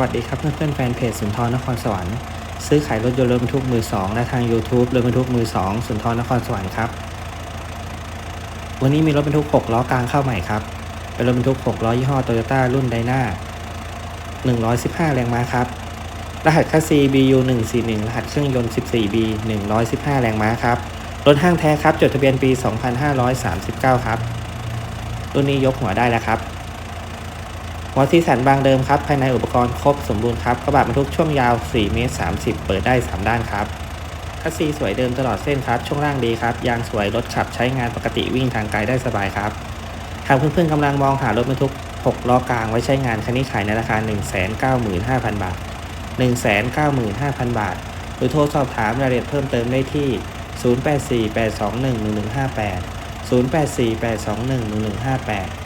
วัสดีครับเพื่อนๆแฟนเพจสุนทรนครสวรรค์ซื้อขายรถยนต์รถบรรทุกมือสองและทาง YouTube รถบรรทุกมือสองสุนทรนครสวรรค์ครับ วันนี้มีรถบรรทุก 6 ล้อกลางเข้าใหม่ครับ เป็นรถบรรทุก 6 ล้อยี่ห้อโตโยต้ารุ่นไดนา115 แรงม้าครับ รหัสคัสซี BU 141รหัสเครื่องยนต์ 14B 115 แรงม้าครับ รถห้างแท้ครับ จดทะเบียนปี 2539 ครับ รุ่นนี้ยกหัวได้แล้วครับ หัวซีสันบางเดิมครับ ภายในอุปกรณ์ครบสมบูรณ์ครับกระบะบรรทุกช่วงยาว 4 เมตร 30 เปิดได้ 3 ด้านครับคัสซีสวยเดิมตลอดเส้นครับ ช่วงล่างดีครับ ยางสวย รถขับใช้งานปกติวิ่งทางไกลได้สบายครับ หากเพื่อนๆกำลังมองหารถบรรทุก 6 ล้อกลางไว้ใช้งานคันนี้ขายในราคา 195,000 บาท 195,000 บาท หรือโทรสอบถามรายละเอียดเพิ่มเติมได้ที่ 0848211158 0848211158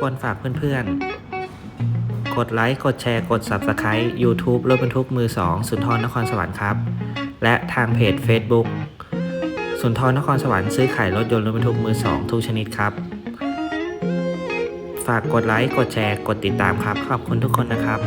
ควรฝากเพื่อนๆ กดไลค์ กดแชร์ กด Subscribe YouTube รถบรรทุกมือ2สุนทรนครสวรรค์ครับ และทางเพจ Facebook สุนทรนครสวรรค์ซื้อขายรถยนต์รถบรรทุกมือ2ทุกชนิดครับ ฝากกดไลค์ กดแชร์ กดติดตามครับ ขอบคุณทุกคนนะครับ